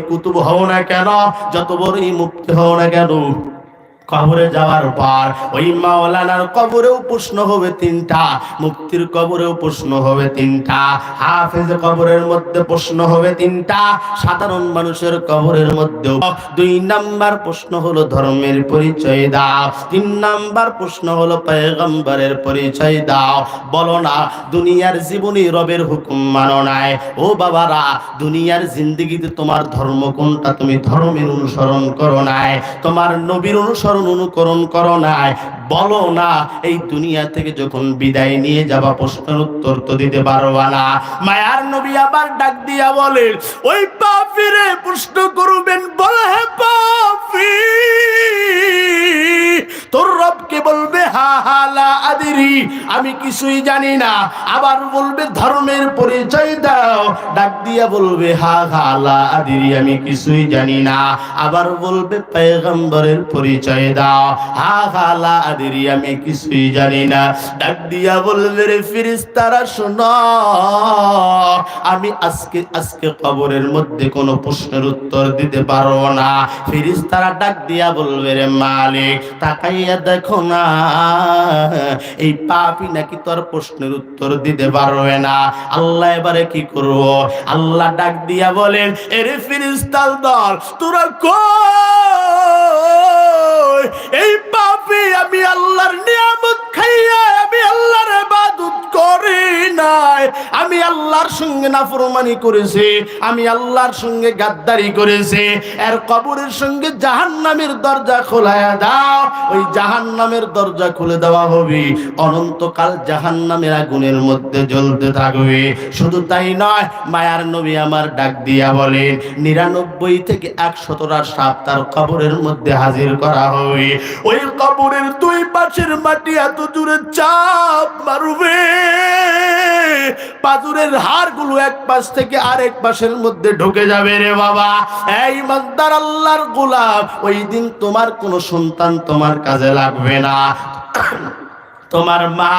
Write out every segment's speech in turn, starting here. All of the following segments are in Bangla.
কুতুব হও না কেন? যত বড়ই মুক্তি হও না কেন? কবরে যাওয়ার পর ওই মাওলানার কবরেও প্রশ্ন হবে তিনটা, মুক্তির কবরেও প্রশ্ন হবে তিনটা, হাফেজ কবরের মধ্যে প্রশ্ন হবে তিনটা, সাধারণ মানুষের কবরের মধ্যেও দুই নাম্বার প্রশ্ন হলো ধর্মের পরিচয় দাও, তিন নাম্বার প্রশ্ন হলো পয়গম্বরের পরিচয় দাও, বলো না দুনিয়ার জীবনে রবের হুকুম মানো নাই, ও বাবারা দুনিয়ার জিন্দগিতে তোমার ধর্ম কোনটা? তুমি ধর্মের অনুসরণ করো নাই, তোমার নবীর অনুসরণ অনুকরণ করো নাই। বলো না, এই দুনিয়া থেকে যখন বিদায় নিয়ে যাবা, প্রশ্নের উত্তর তো দিতে পারবা না। মায়ার নবী আবার ডাক দিয়া বলেন ওই পাপিরে প্রশ্ন করবেন বল, হে পাপি! তোর রবকে বলবে, হা হালা আদিরি আমি কিছুই জানি না। আবার বলবে, ধর্মের পরিচয় দাও। ডাক দিয়া বলবে, হা হালা আদিরি, আমি কিছুই জানি না। আবার বলবে, পেগম্বরের পরিচয় দাও। হা হালা আদিরি, আমি কিছুই জানি না। ডাক দিয়া বলবে, রে ফিরিস্তারা, শোনো। আমি আজকে আজকে কবরের মধ্যে কোনো প্রশ্নের উত্তর দিতে পারব না। ফিরিস্তারা ডাক দিয়া বলবে, রে মালিক, তাকাইয়া দেখো না। এই পাপি নাকি তোর প্রশ্নের উত্তর দিতে পারবে না। আল্লাহ এবারে কি করব? আল্লাহ ডাক দিয়া বলেন, এরে ফিরিস্তাল দল, তোরা কই? এই পাপি আমি আল্লাহর নিয়ামত খাইয়া, আমি ইবাদত করি নাই। আমি আল্লাহর সঙ্গে নাফরমানি করেছি, আমি আল্লাহর সঙ্গে গাদ্দারি করেছি। এর কবরের সঙ্গে জাহান্নামের দরজা খোলায়া দাও, ওই জাহান্নামের দরজা খুলে দেওয়া হবে। অনন্তকাল জাহান্নামের আগুনের মধ্যে জ্বলতে থাকবে। শুধু তাই নয়, মায়ার নবী আমার ডাক দিয়া বলেন, নিরানব্বই থেকে একশতটা সাপ তার কবরের মধ্যে হাজির করা হবে। ওই কবরের দুই পাশের মাটি এত জোরে চাপ মারবে। পাজুরের হাড়গুলো এক পাশ থেকে আরেক পাশের মধ্যে ঢুকে যাবে রে বাবা। এই মাদ্দার আল্লাহর গোলাপ ওই দিন তোমার কোনো সন্তান তোমার কাজে লাগবে না। তোমার মা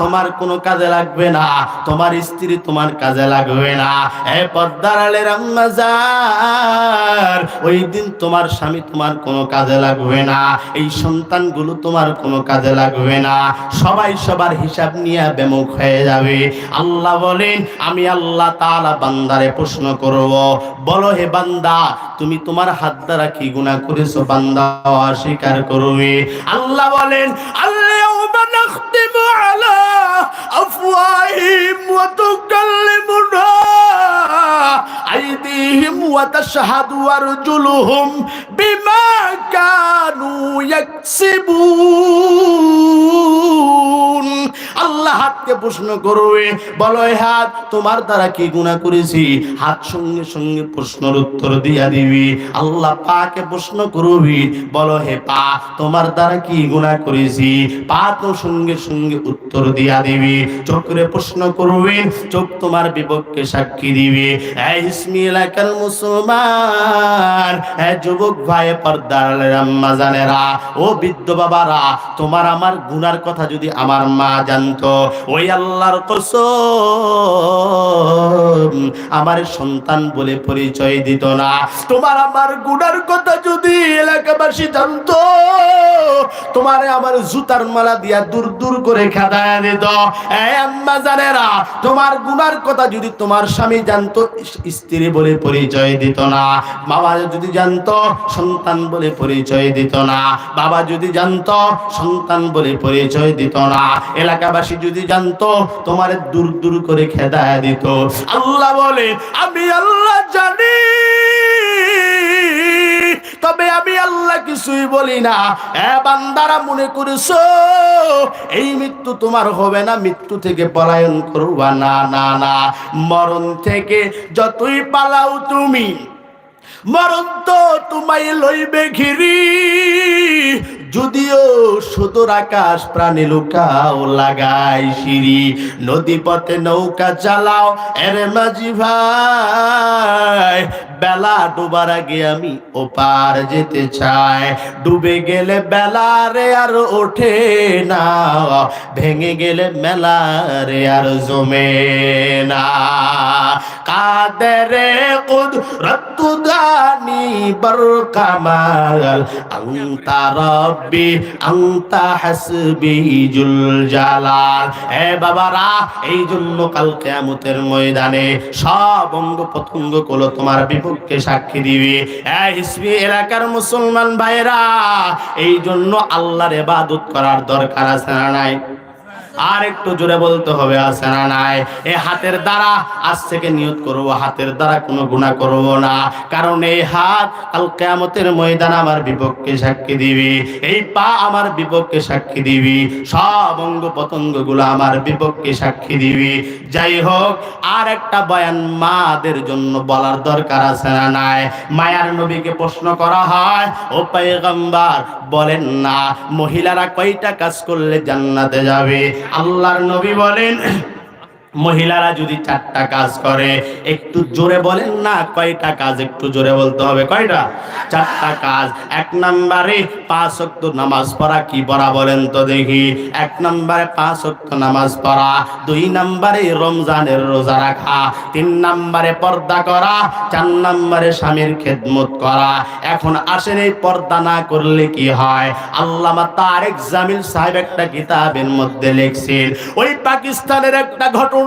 তোমার কোনো কাজে লাগবে না, তোমার স্ত্রী তোমার কাজে লাগবে না। এ পদ্মার আলের আম্মাজার ওই দিন তোমার স্বামী তোমার কোনো কাজে লাগবে না এই সন্তানগুলো তোমার কোনো কাজে লাগবে না সবাই সবার হিসাব নিয়ে বেমুখ হয়ে যাবে আল্লাহ বলেন আমি আল্লাহ তাআলা বান্দারে প্রশ্ন করব বলো হে বান্দা তুমি তোমার হাত দ্বারা কি গুনাহ করেছো বান্দা অস্বীকার করবে আল্লাহ বলেন আল্লাহ نختم على أفواههم وتكلمنا আইদিহিম ওয়া তাশহাদু আরজুলুহুম বিমা কানু ইয়াকসিবুন আল্লাহ হাতকে প্রশ্ন করবে, বলো হাত, তোমার দ্বারা কি গুনাহ করেছি? হাত সঙ্গে সঙ্গে প্রশ্নের উত্তর দিয়া দিবি। আল্লাহ পাকে প্রশ্ন করবি, বলো, হে পা, তোমার দ্বারা কি গুনাহ করেছি? পা তো সঙ্গে সঙ্গে উত্তর দিয়া দিবি। চোখরে প্রশ্ন করবে, চোখ তোমার বিপক্ষে সাক্ষী দিবে। এই ইসমি এলাকার মুসলমান যুবক ভাই পর্দার ও বৃদ্ধ বাবারা, তোমার আমার গুনার কথা যদি আমার মা জানতো, ওই আল্লাহর কসম আমার সন্তান বলে পরিচয় দিত না। তোমার আমার গুনার কথা যদি এলাকাবাসী জানতো, তোমারে আমার জুতার মালা দিয়া দূর দূর করে খেদায় দিত। এই আম্মা জানেরা, তোমার গুনার কথা যদি তোমার স্বামী জানতো স্ত্রী বলে পরিচয় দিত না। বাবা যদি জানত, সন্তান বলে পরিচয় দিত না। বাবা যদি জানত, সন্তান বলে পরিচয় দিত না। এলাকাবাসী যদি জানত, তোমার দূর দূর করে খেদায় দিত। আল্লাহ বলে, আমি আল্লাহ জানি তবে আমি আল্লাহ কিছুই বলি না। এ বান্দারা মনে করেছ, এই মৃত্যু তোমার হবে না, মৃত্যু থেকে পলায়ন করবা? না না না। মরণ থেকে যতই পালাও তুমি, মরণ তো তোমায় লইবে ঘিরি। যদিও সুদূর আকাশ প্রাণী লুকাও লাগাই সিঁড়ি নদী পথে নৌকা চালাও, এর মাঝি ভাই। বেলা ডুবার আগে আমি ওপার যেতে চাই। ডুবে গেলে বেলা রে আর ওঠে না, ভেঙে গেলে মেলা রে আর জমে না। কাদের দানি বর কামাল আন্তা রব্বি আন্তা হাসবি জুল জালাল। এ বাবারা, এই জন্য কাল কিয়ামতের ময়দানে সব অঙ্গ প্রত্যঙ্গ তোমার বিপক্ষে সাক্ষী দিবে? এলাকার মুসলমান ভাইরা এই জন্য আল্লাহর এবাদত করার দরকার আছে না নাই? আর একটু জোরে বলতে হবে, আছে না নাই? এ হাতের দ্বারা আজ থেকে নিয়ত করব, হাতের দ্বারা কোনো গুণা করব না। কারণ এই হাত কাল কেয়ামতের ময়দান আমার বিপক্ষে সাক্ষী দিবি। এই পা আমার বিপক্ষে সাক্ষী দিবি। সব অঙ্গ পতঙ্গগুলো আমার বিপক্ষে সাক্ষী দিবি। যাই হোক, আর একটা বয়ান মাদের জন্য বলার দরকার আছে না নাই? মায়ার নবীকে প্রশ্ন করা হয়, ও পেগম্বার বলেন না, মহিলারা কয়টা কাজ করলে জান্নাতে যাবে? আল্লাহর নবী বলেন মহিলারা যদি চারটা কাজ করে, একটু জোরে বলেন না, কয়টা কাজ একটু জোরে বলতে হবে? কয়টা? চারটা কাজ। এক নম্বরে পাঁচ অক্ত নামাজ পড়া, কি পড়া বলেন তো দেখি। এক নম্বরে পাঁচ অক্ত নামাজ পড়া, দুই নম্বরে রমজানের রোজা রাখা, তিন নম্বরে পর্দা করা, চার নম্বরে স্বামীর খেদমত করা। এখন আসেন এই পর্দা না করলে কি হয়? আল্লামা তারেক জামিল সাহেব একটা কিতাবের মধ্যে লিখছেন, ওই পাকিস্তানের একটা ঘটনা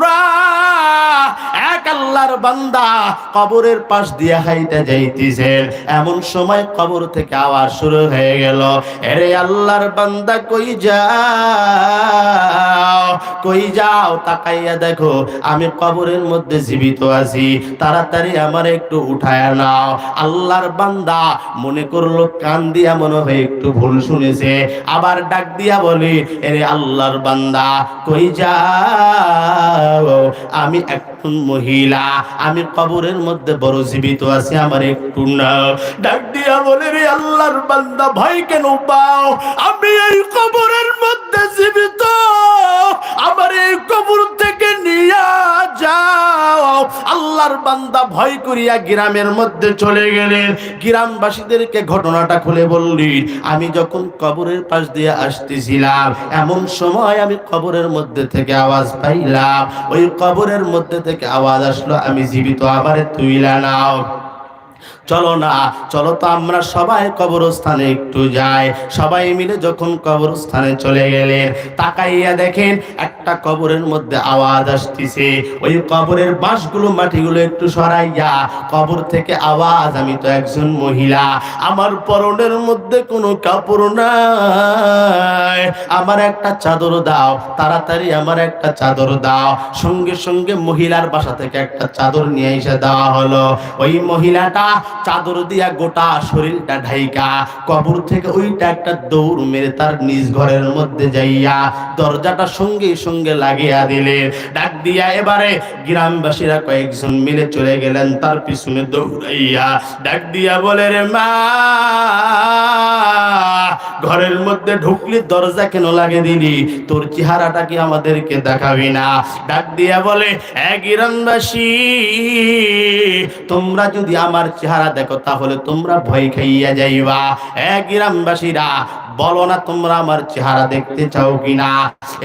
এক আল্লাহর বান্দা কবরের পাশ দিয়ে হাইতে যাইতেছেন এমন সময় কবর থেকে আওয়াজ শুরু হয়ে গেল, এরে আল্লাহর বান্দা, কই যাও? কই যাও? তাকাইয়া দেখো, আমি কবরের মধ্যে জীবিত আছি। তাড়াতাড়ি আমার একটু উঠায় নাও। আল্লাহর বান্দা মনে করল, কান দিয়া মনে হয় একটু ভুল শুনেছে। আবার ডাক দিয়া বলি, এরে আল্লাহর বান্দা, কই যাও? আমি মহিলা, আমি কবরের মধ্যে বড় জীবিত আছি, আমার একটু না ডাক দিয়া বলে, রে আল্লাহর বান্দা কেন পাও? আমি এই কবরের মধ্যে জীবিত। আমার এই কবর থেকে যাও। আল্লাহর বান্দা ভয় করিয়া গ্রামের মধ্যে চলে গেলেন। গ্রামবাসীদেরকে ঘটনাটা খুলে বললি আমি যখন কবরের পাশ দিয়ে আসতেছিলাম, এমন সময় আমি কবরের মধ্যে থেকে আওয়াজ পাইলাম। ওই কবরের মধ্যে থেকে আওয়াজ আসলো আমি জীবিত আবার তুইলা নাও। চলো না, চলো তো আমরা সবাই কবরস্থানে একটু যাই। সবাই মিলে যখন কবরস্থানে চলে গেলেন, তাকাইয়া দেখেন একটা কবরের মধ্যে আওয়াজ আসতেছে। ওই কবরের বাঁশগুলো মাটিগুলো একটু সরাইয়া, কবর থেকে আওয়াজ, আমি তো একজন মহিলা, আমার পরনের মধ্যে কোনো কাপড় নাই। আমার একটা চাদর দাও, তাড়াতাড়ি আমার একটা চাদর দাও। সঙ্গে সঙ্গে মহিলার বাসা থেকে একটা চাদর নিয়ে এসে দেওয়া হলো। ওই মহিলাটা চাদর দিয়া গোটা শরীরটা ঢাইকা, কবর থেকে ওইটা একটা দৌড় মেরে তার নিজ ঘরের মধ্যে যাইয়া দরজাটা সঙ্গে সঙ্গে লাগিয়া দিলেন ডাক দিয়া এবারে গ্রামবাসীরা কয়েকজন মিলে চলে গেলেন, তার পিছনে দৌড়াইয়া। ডাক দিয়া বলে, রে মা, ঘরের মধ্যে ঢুকলি, দরজা কেন লাগে দিলি? তোর চেহারাটা কি আমাদেরকে দেখাবি না? ডাক দিয়া বলে এক গ্রামবাসী, তোমরা যদি আমার চেহারা দেখো, তাহলে তোমরা ভয় খাইয়া যাইবা। এক গ্রামবাসীরা, বলো না তোমরা আমার চেহারা দেখতে চাও কিনা?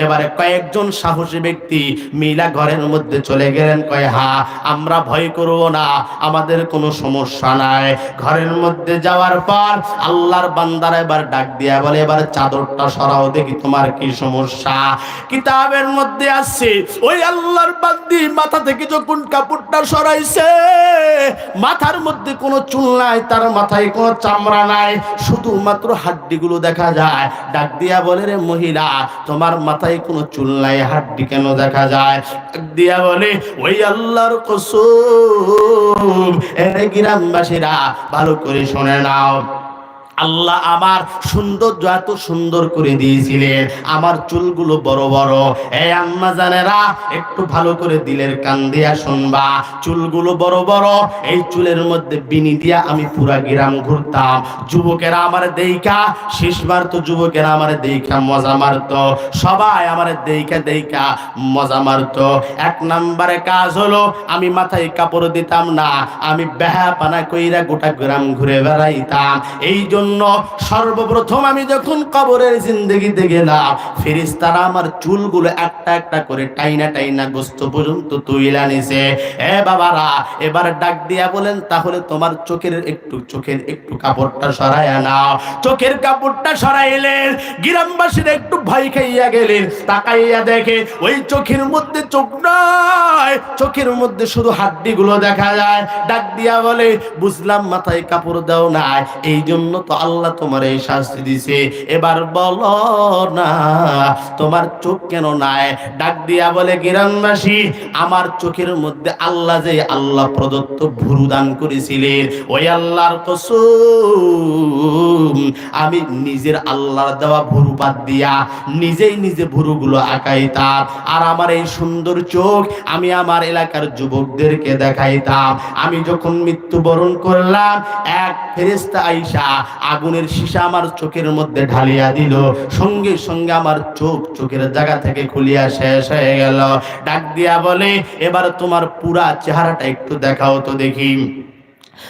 এবারে কয়েকজন সাহসী ব্যক্তি মিলা ঘরের মধ্যে চলে গেলেন কয়, হা, আমরা ভয় করব না, আমাদের কোনো সমস্যা নাই। ঘরের মধ্যে যাওয়ার পর আল্লাহর বান্দারা এবার ডাক দিয়া বলে, এবার চাদরটা সরাও, দেখি তোমার কি সমস্যা? কিতাবের মধ্যে আছে, ওই আল্লাহর বান্দি মাথা থেকে যখন কাপড়টা সরাইছে, মাথার মধ্যে কোনো চুল নাই, তার মাথায় কোনো চামড়া নাই, শুধুমাত্র হাড্ডিগুলো দেখা যায়। ডাক দিয়া বলে, রে মহিলা, তোমার মাথায় কোনো চুল নাই, হাড্ডি কেন দেখা যায়? ডাক দিয়া বলে, ওই আল্লাহর কসুম এনে গ্রামবাসীরা, ভালো করে শুনে নাও। আল্লাহ আমার সৌন্দর্য এত সুন্দর করে দিয়েছিলেন। আমার চুলগুলো বড় বড়। এই আম্মা জানেরা, একটু ভালো করে দিলের কান দিয়া শুনবা। চুলগুলো বড় বড়। এই চুলের মধ্যে বিনি দিয়া আমি পুরা গ্রাম ঘুরতাম। যুবকেরা আমার দেইকা শেষ মারতো যুবকেরা আমার দেইকা মজা মারতো। সবাই আমার দেইকা দেইকা মজা মারতো। এক নম্বরে কাজ হলো, আমি মাথায় কাপড় দিতাম না, আমি বেহা পানা কইরা গোটা গ্রাম ঘুরে বেড়াইতাম। এই জন্য সর্বপ্রথম আমি যখন কবরের জিন্দগিতে গেলাম ফেরিস্তারা আমার চুলগুলো একটা একটা করে টাইনা টাইনা গোস্ত পর্যন্ত তুইলা নিছে। এ বাবারা, এবার ডাক দিয়া বলেন, তাহলে তোমার চোখের একটু চোখের একটু কাপড়টা সরাইয়া নাও। চোখের কাপড়টা সরাইলেন, গ্রামবাসীরা একটু ভয় খাইয়া গেলেন। তাকাইয়া দেখে ওই চোখের মধ্যে চোখ নয় চোখের মধ্যে শুধু হাড্ডি গুলো দেখা যায়। ডাক দিয়া বলে, বুঝলাম মাথায় কাপড় দাও নাই এই জন্য তো আল্লাহ তোমার এই শাস্তি দিছে। এবার বলো না, তোমার চোখ কেন নাই? ডাক দিয়া বলে গ্রামবাসী আমার চোখের মধ্যে আল্লাহ যে আল্লাহ প্রদত্ত ভুরু দান করেছিলেন, ওই আল্লাহর কসম। আমি নিজের আল্লাহর দেওয়া ভুরু বাদ দিয়া নিজেই নিজে ভুরুগুলো আঁকাইতাম। আর আমার এই সুন্দর চোখ আমি আমার এলাকার যুবকদেরকে দেখাইতাম। আমি যখন মৃত্যুবরণ করলাম, এক ফেরেস্তা আইসা আগুনের সীসা আমার চোখের মধ্যে ঢালিয়া দিল। সঙ্গে সঙ্গে আমার চোখ চোখের জায়গা থেকে খুলিয়া শেষ হয়ে গেল। ডাক দিয়া বলে, এবার তোমার পুরা চেহারাটা একটু দেখাও তো দেখি।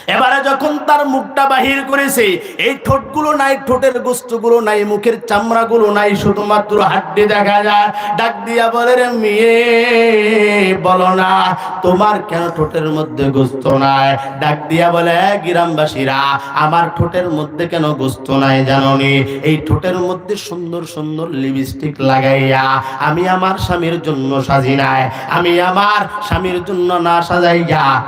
এবারে যখন তার মুখটা বাহির করেছে, এই ঠোঁটগুলো নাই, ঠোঁটের গোস্তগুলো নাই, মুখের চামড়াগুলো নাই, শুধুমাত্র হাড্ডি দেখা যায়। ডাক দিয়া বলে, রে মেয়ে, বলো না, তোমার কেন ঠোঁটের মধ্যে গোস্ত নাই? ডাক দিয়া বলে, "এ গ্রামবাসীরা, আমার ঠোঁটের মধ্যে কেন গোস্ত নাই জাননি? এই ঠোঁটের মধ্যে সুন্দর সুন্দর লিপস্টিক লাগাইয়া আমি আমার স্বামীর জন্য সাজি নাই। আমি আমার স্বামীর জন্য না সাজাইয়া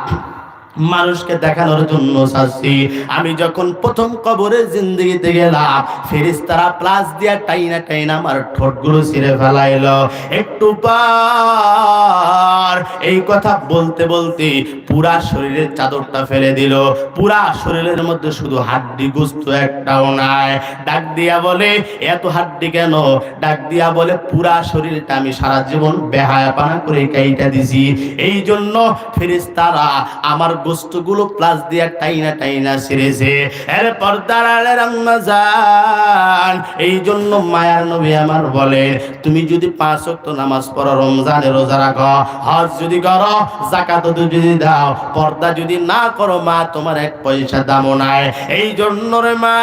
মানুষকে দেখানোর জন্য চাচ্ছি আমি যখন প্রথম কবরে জিন্দগিতে গেলাম ফেরিস্তারা প্লাস দিয়া টাইনা টাইনা আমার ঠোঁটগুলো ছিঁড়ে ফেলাইলো। একটু পার এই কথা বলতে বলতে পুরা শরীরের চাদরটা ফেলে দিল। পুরা শরীরের মধ্যে শুধু হাড্ডি গুস্ত একটাও নাই। ডাক দিয়া বলে, এত হাড্ডি কেন? ডাক দিয়া বলে, পুরা শরীরটা আমি সারা জীবন বেহায়া পানা করে কাইটা দিছি। এই জন্য ফেরিস্তারা আমার গোস্তগুলো প্লাস দিয়া টাইনা টাইনা ছিঁড়েছে। এর পর্দার আলের আম্মা যান এই জন্য মায়ার নবী আমার বলে, তুমি যদি পাঁচ ওয়াক্ত নামাজ পড়ো, রমজানে রোজা রাখো। হজ যদি করো জাকাত যদি দাও। পর্দা যদি না করো, মা, তোমার এক পয়সা দামও নাই। এই জন্য রে মা,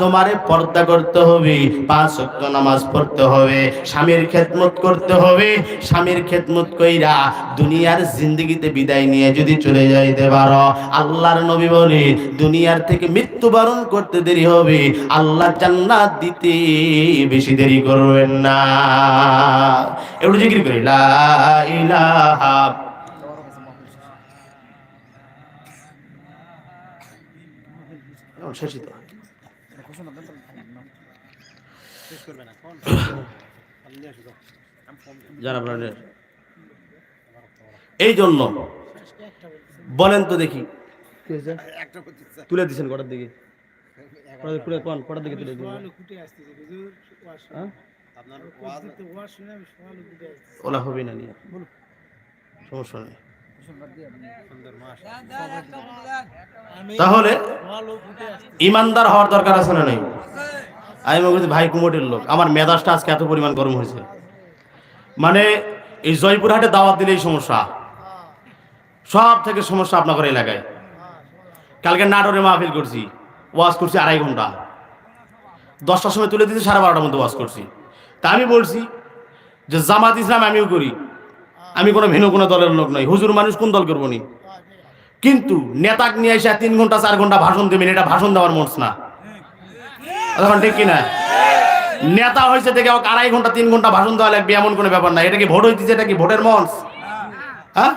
তোমারে পর্দা করতে হবে, পাঁচ ওয়াক্ত নামাজ পড়তে হবে, স্বামীর খেদমত করতে হবে। স্বামীর খেদমত কইরা দুনিয়ার জিন্দগিতে বিদায় নিয়ে যদি চলে যাইতে পারো, আল্লাহর নবী বলে দুনিয়ার থেকে মৃত্যুবরণ করতে দেরি হবে, আল্লাহ জান্নাত দিতে বেশি দেরি করবেন না। একটু জিকির করি এই জন্য বলেন তো দেখি। তুলে দিছেন কটার দিকে? কোন কটার দিকে তুলে হ্যাঁ? ওলা হবে না নিয়ে। সমস্যা নেই। তাহলে ইমানদার হওয়ার দরকার আছে না নেই? আমি মনে করছি ভাই কুমোটের লোক। আমার মেজাজটা আজকে এত পরিমাণ গরম হয়েছে। মানে এই জয়পুরহাটে দাওয়াত দিলেই সমস্যা। সব থেকে সমস্যা আপনাদের এলাকায়। কালকে নাটোরে মাহফিল করছি, ওয়াজ করছি আড়াই ঘণ্টা। দশটার সময় তুলে দিতে সাড়ে বারোটার মধ্যে ওয়াজ করছি। তা আমি বলছি যে জামাত ইসলাম আমিও করি। আমি কোনো ভিন্ন কোনো দলের লোক নই। হুজুর মানুষ কোন দল করব নি? কিন্তু নেতাক নিয়ে এসে তিন ঘণ্টা, চার ঘণ্টা ভাষণ দেবেন, এটা ভাষণ দেওয়ার মনস না। তখন ঠিক কিনা? নেতা হয়েছে ওকে আড়াই ঘণ্টা, তিন ঘণ্টা ভাষণ দেওয়া লাগবে, এমন কোনো ব্যাপার না। এটা কি ভোট হইতেছে, এটা কি ভোটের মঞ্চ? হ্যাঁ?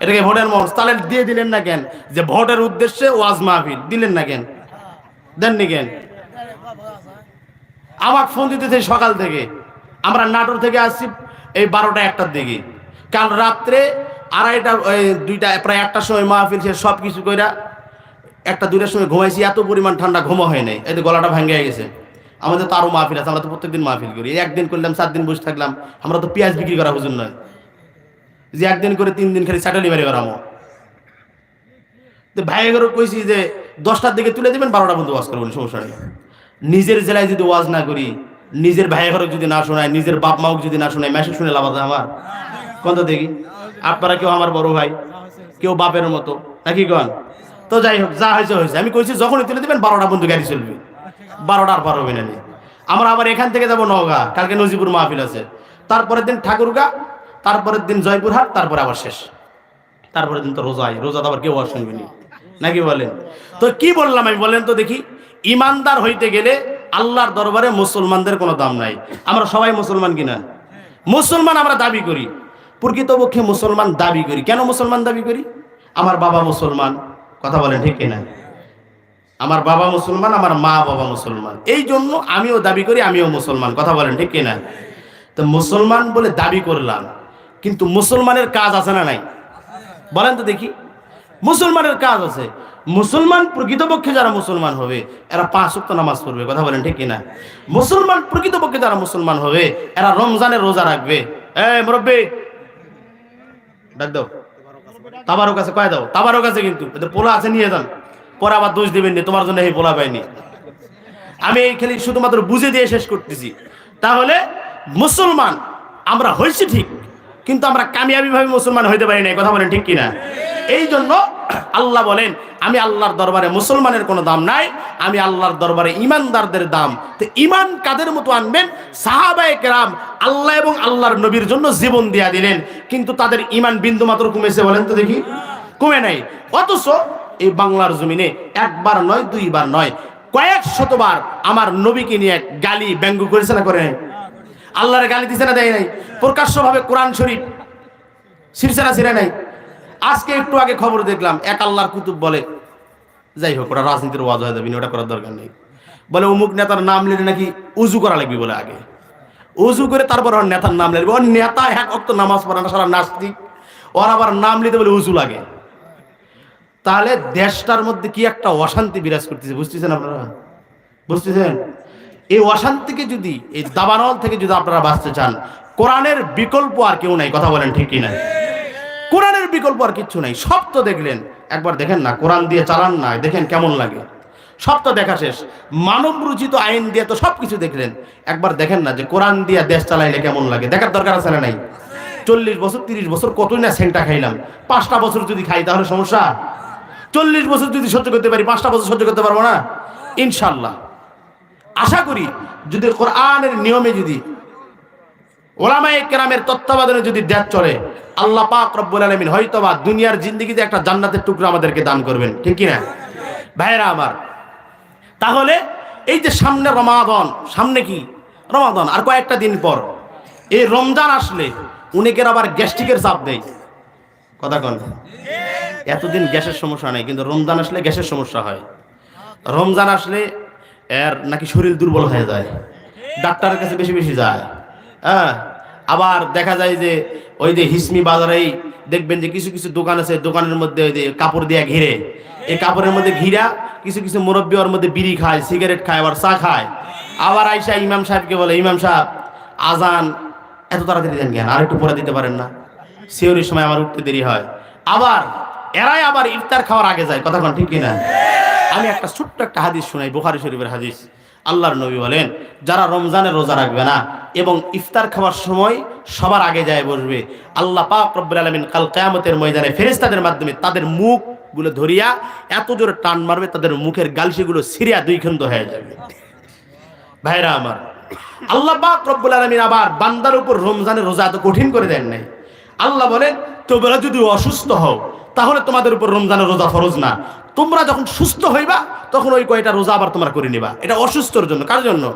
এটাকে ভোটের মঞ্চ। তাহলে দিয়ে দিলেন না কেন? যে ভোটের উদ্দেশ্যে ওয়াজ মাহফিল। দিলেন না কেন? দেননি কেন? আমার ফোন দিতেছে সকাল থেকে। আমরা নাটোর থেকে আসছি, এই বারোটা একটার দিকে। কাল রাত্রে আড়াইটা দুইটা, প্রায় একটার সময় মাহফিল সে সব কিছু কইরা একটা দুইটার সময় ঘুমাইছি, এত পরিমাণ ঠান্ডা ঘুমা হয় নাই। এতে গলাটা ভাঙ্গে গেছে। আমাদের তো আরও মাহফিল আছে, আমরা তো প্রত্যেকদিন মাহফিল করি। একদিন করলাম সাত দিন বসে থাকলাম। আমরা তো পেঁয়াজ বিক্রি করা হুজুর নয়। যে একদিন করে তিন দিন খালি চাটালি বাড়ি করামো তো ভাই এগারো কইছি যে দশটার দিকে তুলে দেবেন, বারোটা পর্যন্ত ওয়াজ করবেন, সমস্যা নেই। নিজের জেলায় যদি ওয়াজ না করি, নিজের ভাই ঘরক যদি না শোনায়, নিজের বাপ মাও যদি না শোনায় মেসেজ শুনে লাভ আমার? কোন তো দেখি? আপনারা কেউ আমার বড় ভাই, কেউ বাপের মতো, নাকি কন? তো যাই হোক, যা হয়েছে হয়েছে। আমি কইছি, যখনই তুলে দেবেন, বারোটা পর্যন্ত গাড়ি চলবে। বারোটা আর পার হবে না আমরা আবার এখান থেকে যাব নওগাঁ, কালকে নজিপুর মাহফিল আছে। তারপরের দিন ঠাকুরগা তারপরের দিন জয়পুরহাট, তারপরে আবার শেষ। তারপরের দিন তো রোজাই রোজা তো আবার কেউ আর শুনবে নি। নাকি বলেন? তো কি বললাম আমি? বলেন তো দেখি। ইমানদার হইতে গেলে আল্লাহর দরবারে মুসলমানদের কোনো দাম নাই। আমরা সবাই মুসলমান কিনা? মুসলমান আমরা দাবি করি। প্রকৃতপক্ষে মুসলমান দাবি করি। কেন মুসলমান দাবি করি? আমার বাবা মুসলমান। কথা বলেন ঠিক কিনা? আমার বাবা মুসলমান, আমার মা বাবা মুসলমান। এই জন্য আমিও দাবি করি, আমিও মুসলমান। কথা বলেন ঠিক কিনা? তো মুসলমান বলে দাবি করলাম। কিন্তু মুসলমানের কাজ আছে না নাই? বলেন তো দেখি। মুসলমানের কাজ আছে। মুসলমান প্রকৃতপক্ষে যারা মুসলমান হবে, এরা পাঁচ ওয়াক্ত নামাজ পড়বে, কথা বলেন ঠিক কিনা? মুসলমান প্রকৃতপক্ষে যারা মুসলমান হবে, এরা রমজানের রোজা রাখবে। এ মুরব্বী, ডাক দাও। তাবারও কাছে কয় দাও? তাবারও কাছে কিন্তু। পোলা আছে, নিয়ে যান। পরে আবার দোষ দিবেন নি, তোমার জন্য এই পোলা পাইনি। আমি এই খালি শুধুমাত্র বুঝে দিয়ে শেষ করতেছি। তাহলে মুসলমান, আমরা হয়েছি ঠিক। কিন্তু আমরা কামিয়াবি ভাবে মুসলমান হইতে পারি না কথা বলেন ঠিক কিনা? এই জন্য আল্লাহ বলেন, আমি আল্লাহর দরবারে মুসলমানের কোনো দাম নাই, আমি আল্লাহর দরবারে ইমানদারদের দাম। তো ইমান কাদের মতো আনবেন? সাহাবায়ে কেরাম আল্লাহ এবং আল্লাহর নবীর জন্য জীবন দিয়া দিলেন, কিন্তু তাদের ইমান বিন্দু মাত্র কমেছে বলেন তো দেখি। কমে নাই। অথচ এই বাংলার জমিনে একবার নয়, দুইবার নয়, কয়েক শতবার আমার নবীকে নিয়ে গালি ব্যঙ্গ করেছে না করে নাই? আল্লাহর গালি দিছে না দেয় নাই। প্রকাশ্যভাবে কোরআন শরীফ শিরসারা ছিঁড়ে নাই। আজকে একটু আগে খবর দেখলাম, এক আল্লাহর কুতুব বলে, যাই হোক ওটা রাজনীতির ওয়াজ হয়ে যাবে ওটা করার দরকার নেই। বলে, অমুক নেতার নাম নিলে নাকি উজু করা লাগবে, বলে আগে। উজু করে তারপর ওর নেতার নাম লাগবে ওর নেতা এক অক্ত নামাজ পড়ে না, সারা নাস্তিক। ওর আবার নাম নিতে বলে উজু লাগে। তাহলে দেশটার মধ্যে কি একটা অশান্তি বিরাজ করতেছে, বুঝতেছেন আপনারা? বুঝতেছেন? এই অশান্তিকে যদি, এই দাবানল থেকে যদি আপনারা বাঁচতে চান, কোরআনের বিকল্প আর কেউ নাই, কথা বলেন ঠিকই না? কোরআনের বিকল্প আর কিচ্ছু নাই। সব তো দেখলেন, একবার দেখেন না, কোরআন দিয়ে চালান না, দেখেন কেমন লাগে। সব তো দেখা শেষ। মানব রচিত আইন দিয়ে তো সব কিছু দেখলেন। একবার দেখেন না যে কোরআন দিয়ে দেশ চালাইলে কেমন লাগে। দেখার দরকার আছে না নাই? চল্লিশ বছর, তিরিশ বছর কতই না সেন্টা খাইলাম। পাঁচটা বছর যদি খাই, তাহলে সমস্যা? চল্লিশ বছর যদি সহ্য করতে পারি, পাঁচটা বছর সহ্য করতে পারব না? ইনশাল্লাহ। আশা করি যদি কোরআনের নিয়মে যদি ওলামায়ে কেরামের তত্ত্বাবধানে যদি দেশ চলে, আল্লাহ পাক রব্বুল আলমিন হয়তোবা দুনিয়ার জিন্দিগিতে একটা জান্নাতের টুকরো আমাদেরকে দান করবেন, ঠিক কি না ভাইরা আমার, তাহলে এই যে সামনে রমাদন, সামনে কি? রমাদন, আর কয়েকটা দিন পর। এই রমজান আসলে অনেকের আবার গ্যাস্ট্রিকের চাপ দেয়। কথা কন। এতদিন গ্যাসের সমস্যা নেই, কিন্তু রমজান আসলে গ্যাসের সমস্যা হয়। রমজান আসলে এর নাকি শরীর দুর্বল হয়ে যায়। ডাক্তারের কাছে বেশি বেশি যায়। হ্যাঁ আবার দেখা যায় যে ওই যে হিসমি বাজারেই দেখবেন যে কিছু কিছু দোকান আছে, দোকানের মধ্যে ওই যে কাপড় দিয়ে ঘিরে। এই কাপড়ের মধ্যে ঘিরা, কিছু কিছু মুরব্বী ওর মধ্যে বিড়ি খায়, সিগারেট খায়, আবার চা খায়। আবার আইসা ইমাম সাহেবকে বলে, ইমাম সাহেব, আজান এত তাড়াতাড়ি দেন জ্ঞান আর একটু পরে দিতে পারেন না। সিওরির সময় আমার উঠতে দেরি হয়। আবার, এরাই আবার ইফতার খাওয়ার আগে যায়। কথা ঠিক কিনা? আমি একটা ছোট্ট একটা হাদিস শুনাই, বুখারি শরীফের হাদিস। আল্লাহর নবী বলেন, যারা রমজানের রোজা রাখবে না এবং ইফতার খাওয়ার সময় সবার আগে যায় বসবে, আল্লাহ পাক রব্বুল আলামিন কাল কিয়ামতের ময়দানে ফেরেশতাদের মাধ্যমে তাদের মুখ মুখগুলো ধরিয়া এত জোরে টান মারবে, তাদের মুখের গালসিগুলো সিরিয়া দুই খন্ড হয়ে যাবে। ভাইরা আমার, আল্লাহ পাক রব্বুল আলামিন আবার বান্দার উপর রমজানের রোজা এত কঠিন করে দেন নাই। আল্লাহ বলেন, তোমরা যদি অসুস্থ হও তাহলে তোমাদের উপর রমজানের রোজা ফরজ না। তোমরা যখন সুস্থ হইবা, তখন ওই কয়টা রোজা আবার তোমরা করে নিবা। এটা অসুস্থর জন্য। কার জন্য?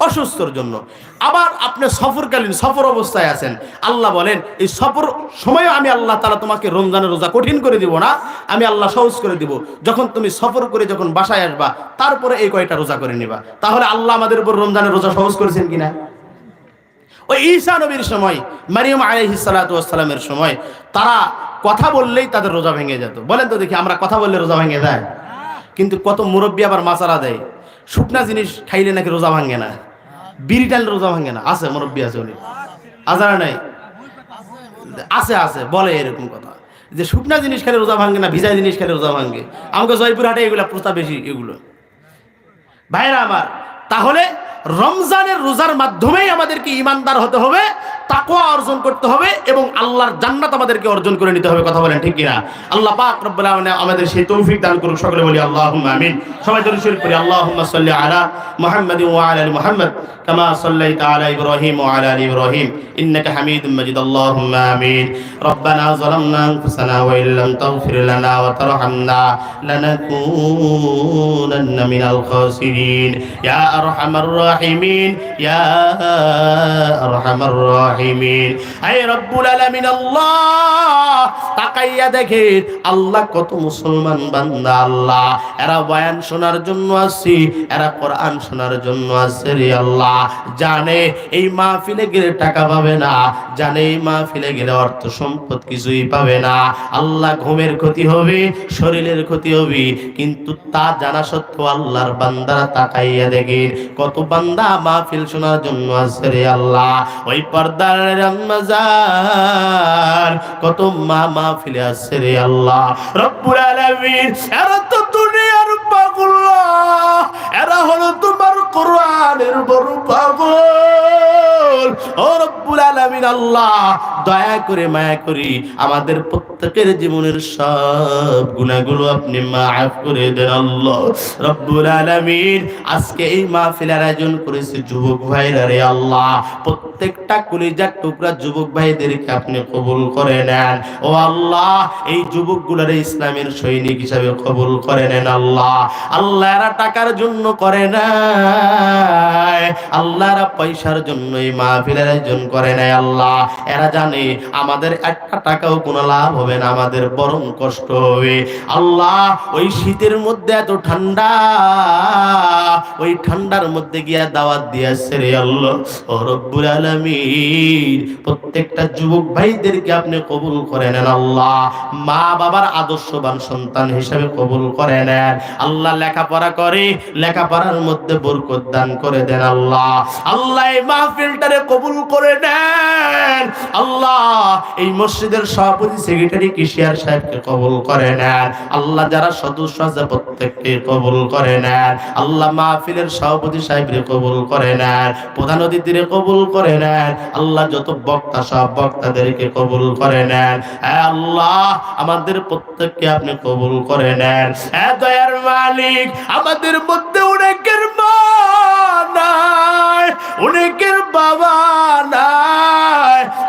অসুস্থর জন্য। আবার আপনি সফরকালীন সফর অবস্থায় আছেন। আল্লাহ বলেন, এই সফর সময়ও আমি আল্লাহ তালা তোমাকে রমজানের রোজা কঠিন করে দিব না। আমি আল্লাহ সহজ করে দিব। যখন তুমি সফর করে যখন বাসায় আসবা, তারপরে এই কয়টা রোজা করে নিবা। তাহলে আল্লাহ আমাদের উপর রমজানের রোজা সহজ করেছেন কিনা? ওই ঈসা নবীর সময়, মারিয়ম আলাইহিস সালাতু ওয়াসসালামের সময়, তারা কথা বললেই তাদের রোজা ভেঙে যেত। বলেন তো দেখি, আমরা কথা বললে রোজা ভেঙে যায়? কিন্তু কত মুরব্বী আবার মাচারা দেয়, শুকনা জিনিস খাইলে নাকি রোজা ভাঙে না? বিড়ি টানলে রোজা ভাঙে না? আছে মুরব্বী, আছে উনি। আজারা নাই? আছে আছে, বলে এরকম কথা। যে শুকনা জিনিস খেলে রোজা ভাঙে না ভিজা জিনিস খেলে রোজা ভাঙে। আমাকে জয়পুরহাটে এগুলা প্রস্তাব বেশি, এগুলো। ভাইরা আমার, তাহলে রমজানের রোজার মাধ্যমেই আমাদেরকে ইমানদার হতে হবে, তাকওয়া অর্জন করতে হবে এবং আল্লাহর জান্নাত আমাদেরকে অর্জন করে নিতে হবে, কথা বলেন ঠিক কিনা? আল্লাহ পাক রব্বুল আলামিন আমাদের সেই তৌফিক দান করুন সকলে বলি আল্লাহুম্মা আমিন। সবাই দরুদ শরীফ পড়ি, আল্লাহুম্মা সাল্লি আলা মুহাম্মাদিন ওয়া আলা আলি মুহাম্মাদ, কামা সাল্লাইতা আলা ইব্রাহিম ওয়া আলা আলি ইব্রাহিম। ইন্নাকা হামিদুম মাজিদ, আল্লাহুম্মা আমিন। রব্বানা যালামনা আনফুসানা ওয়া ইল্লাম তাগফির লানা ওয়া তারহামনা লানাকুনান্না মিনাল খাসিরিন। ইয়া আরহামার রাহিমিন ইয়া আরহামার রাহিমিন আয় রব্বুল আলামিন আল্লাহ তাকাইয়া দেখেন, আল্লাহ কত মুসলমান বান্দা, আল্লাহ! এরা বয়ান শোনার জন্য আসছি এরা কোরআন শোনার জন্য আসছে রে আল্লাহ! জানে এই মাহফিলে গেলে টাকা পাবে না, জানে এই মাহফিলে গেলে অর্থ সম্পদ কিছুই পাবে না। আল্লাহ ঘুমের ক্ষতি হবে, শরীরের ক্ষতি হবে, কিন্তু তা জানা সত্ত্বেও আল্লাহর বান্দারা তাকাইয়া দেখেন, কত বান্দা মাহফিল শোনার জন্য আসছে রে আল্লাহ। ওই পর্দার রমজান, কত মা মাহফিলে আসছে রে আল্লাহ। রব্বুল আলামিন, এরা তো দুনিয়ার পাগল এরা হলো তোমার কোরআনের বড় পাগল। ও রব্বুল আলামিন আল্লাহ, দয়া করে মায়া করি আমাদের প্রত্যেকের জীবনের সব গুনাহগুলো আপনি মাফ করে দেন আল্লাহ। রব্বুল আলামিন আজকে এই মাহফিলের আয়োজন করেছে যুবক ভাইরা রে আল্লাহ। প্রত্যেকটা কলিজার টুকরা যুবক ভাইদেরকে আপনি কবুল করে নেন। ও আল্লাহ, এই যুবকগুলোর ইসলামের সৈনিক হিসাবে কবুল করে নেন আল্লাহ। আল্লাহ এরা টাকার জন্য করে না আল্লাহ আল্লাহরা পয়সার জন্য এই মাহফিলের আয়োজন করে নাই আল্লাহ। এরা জানে আমাদের একটা টাকাও কোনো লাভ হবে না আমাদের বরং কষ্ট হবে। আল্লাহ, ওই শীতের মধ্যে এত ঠান্ডা, ওই ঠান্ডার মধ্যে গিয়া দাওয়াত দিয়েছে রে আল্লাহ। ও রব্বুল আলামিন, প্রত্যেকটা যুবক ভাইদেরকে আপনি কবুল করে নেন আল্লাহ। মা বাবার আদর্শবান সন্তান হিসেবে কবুল করে নেন। আল্লাহ লেখাপড়া করে, লেখাপড়ার মধ্যে বরকত দান করে দেন আল্লাহ। আল্লাহ এই মাহফিলটারে কবুল করে নেন। আল্লাহ, এই মসজিদের সভাপতি, সেক্রেটারি সাহেবকে কবুল করে নেন। আল্লাহ যারা সদস্য প্রত্যেককে কবুল করে আল্লাহ মাহফিলের সভাপতি সাহেবরে কবুল করে প্রধান অতিথিরে কবুল করে আল্লাহ যত বক্তা, সব বক্তাদেরকে কবুল করে নেন। আল্লাহ, আমাদের প্রত্যেককে আপনি কবুল করে নেন। দয়ার মালিক, আমাদের মধ্যে অনেকের মা নাই, অনেকের বাবা নাই।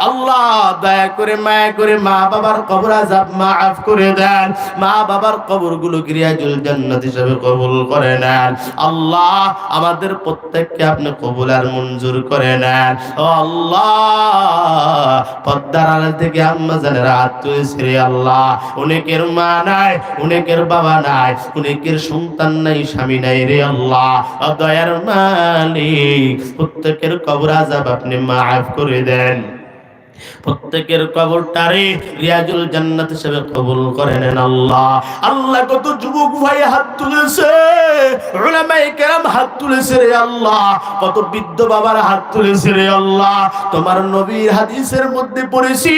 আল্লাহ দয়া করে মায়া করে মা বাবার কবর আজাব মাফ করে দেন। মা বাবার কবরগুলো গিরিয়াজুল জান্নাত হিসেবে কবুল করে নেন। আল্লাহ আমাদের প্রত্যেককে আপনি কবুল আর মঞ্জুর করে নেন। ও আল্লাহ, পদ্মার আড়াল থেকে আম্মা জানের হাত তুলেছে রে আল্লাহ। অনেকের মা নাই, অনেকের বাবা নাই, অনেকের সন্তান নাই, স্বামী নাই রে আল্লাহ। দয়ার মালিক, প্রত্যেকের কবর আজাব আপনি মাফ করে দেন। প্রত্যেকের কবরটারে রিয়াজুল জান্নাত হিসেবে কবুল করে নেন আল্লাহ। আল্লাহ কত যুবক ভাই হাত তুলেছে, উলামায়ে কেরাম হাত তুলেছে রে আল্লাহ। কত বৃদ্ধ বাবার হাত তুলেছে রে আল্লাহ। তোমার নবীর হাদিসের মধ্যে পড়েছি,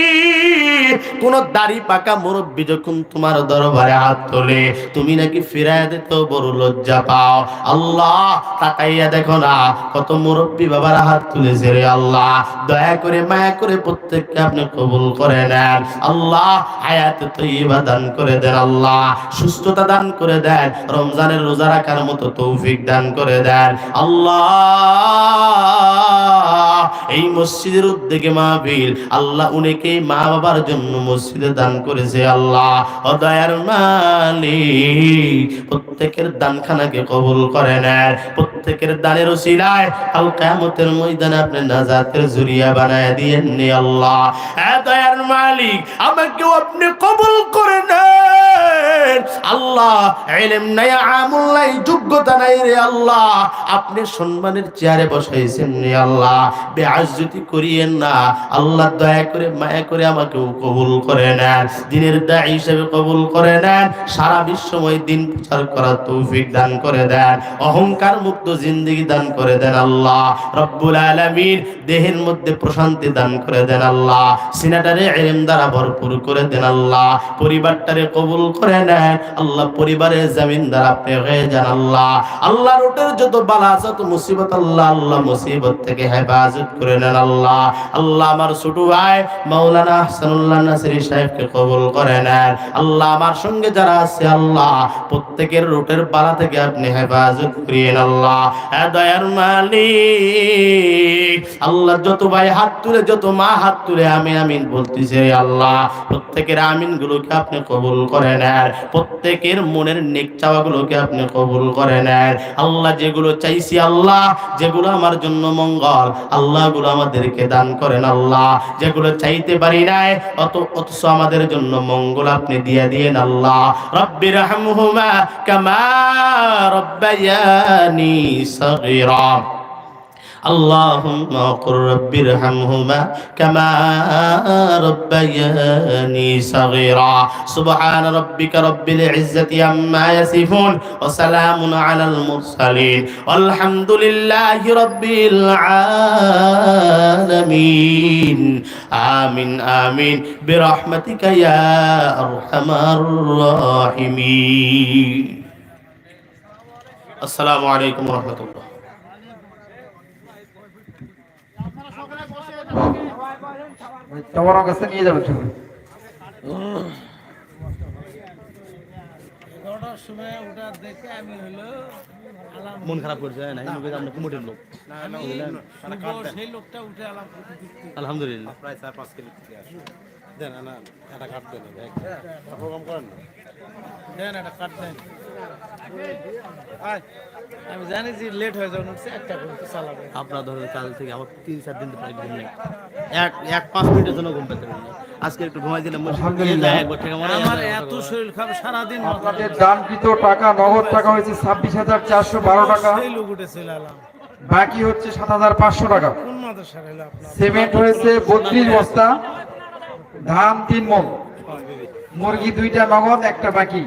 কোন দাড়ি পাকা মুরব্বী যখন তোমার দরবারে হাত তোলে, তুমি নাকি ফিরায় দিতে বড় লজ্জা পাও। আল্লাহ, তাকাইয়া দেখো না, কত মুরব্বী বাবার হাত তুলেছে রে আল্লাহ। দয়া করে মায়া করে প্রত্যেককে আপনি কবুল করে নেন। আল্লাহ হায়াত তৈবা দান করে দেন আল্লাহ, সুস্থতা দান করে দেন, রমজানের রোজা রাখার মতো তৌফিক দান করে দেন। আল্লাহ এই মসজিদের উদ্যোগে মাহফিল। আল্লাহ উনিকে মা বাবার জন্য মসজিদে দান করেছে আল্লাহ। ও দয়ার মালিক, প্রত্যেকের দানখানাকে কবুল করে নেন। প্রত্যেকের দানের ওসিলায় কাল কিয়ামতের ময়দানে আপনি নাজাতের জুরিয়া বানায় দিয়েন নি আল্লাহ। এ দয়ার মালিক, আমাকেও আপনি কবুল করে নেন। আল্লাহ, এলেম নাই যোগ্যতা নাই রে আল্লাহ। আপনি সম্মানের চেয়ারে বসাইছেন রে আল্লাহ। করিয়েন না। আল্লাহ দয়া করে, মায়া করে আমাকেও কবুল করে নেন। দিনের দায় হিসেবে কবুল করে নেন। সারা বিশ্বময় দিন প্রচার করার তৌফিক দান করে দেন। অহংকার মুক্ত জিন্দগি দান করে দেন আল্লাহ। রব্বুল আলামিন দেহের মধ্যে প্রশান্তি দান করে দেন আল্লাহ। সিনাটারে এলেম দ্বারা ভরপুর করে দেন আল্লাহ। পরিবারটারে কবুল করে নেন। আল্লাহ পরিবারের জামিনদার আপনি হয়ে যান আল্লাহ। আল্লাহ রোটের যত বালা যত মুসিবত আল্লাহ আল্লাহ মুসিবত থেকে হেফাজত করে নেন আল্লাহ। আল্লাহ আমার ছোট ভাই মাওলানা হাসানুল্লাহ নাসিরি সাহেবকে কবুল করে নেন। আল্লাহ আমার সঙ্গে যারা আছে, আল্লাহ প্রত্যেকের রুটের বালা থেকে আপনি হেফাজত করিয়েন আল্লাহ। এ দয়ার মালিক, আল্লাহ যত ভাই হাত তুলে, যত মা হাত তুলে, আমিন আমিন বলতেছে আল্লাহ। প্রত্যেকের আমিন গুলোকে আপনি কবুল করে নেন। প্রত্যেকের মনের নেক চাওয়া গুলোকে আপনি কবুল করে নেন। আল্লাহ যেগুলো চাইছি আল্লাহ, যেগুলো আমার জন্য মঙ্গল আল্লাহগুলো আমাদেরকে দান করেন আল্লাহ। যেগুলো চাইতে পারি নাই, অত অথচ আমাদের জন্য মঙ্গল আপনি দিয়ে দিয়েন আল্লাহ। রব্বির হামহুমা কামা রব্বায়ানি সগীরা। اللهم قل رب ارحمهما كما ربياني صغيرا. سبحان ربك رب العزة عما يصفون وسلام على المرسلين. والحمد لله رب العالمين. آمين آمين. برحمتك يا أرحم الراحمين. السلام عليكم ورحمة الله. তোমার কাছে নিয়ে যাবে তুমি। সময় ওটা দেখে আমি মন খারাপ করছে এই লোক। আলাম আলহামদুলিল্লাহ। প্রায় চার পাঁচ আসে দেন না এটা কাট দেন প্রোগ্রাম করেন না? দেন কাট দেন। আমি জানি যে লেট হয়ে যাবে উঠছে একটা চালাবে আপনার ধরেন কাল থেকে আমার তিন চার দিন তো প্রায় ঘুম নেই। এক এক পাঁচ মিনিটের জন্য ঘুম পেতে পারি আজকে একটু ঘুমাই দিলাম আমার এত শরীর খারাপ সারাদিন আপনাদের দানকৃত টাকা নগদ টাকা হয়েছে ছাব্বিশ হাজার চারশো বারো টাকা। বাকি হচ্ছে সাত হাজার পাঁচশো টাকা। সিমেন্ট হয়েছে বত্রিশ বস্তা। ধান তিন মন। মুরগি দুইটা মগন একটা বাকি।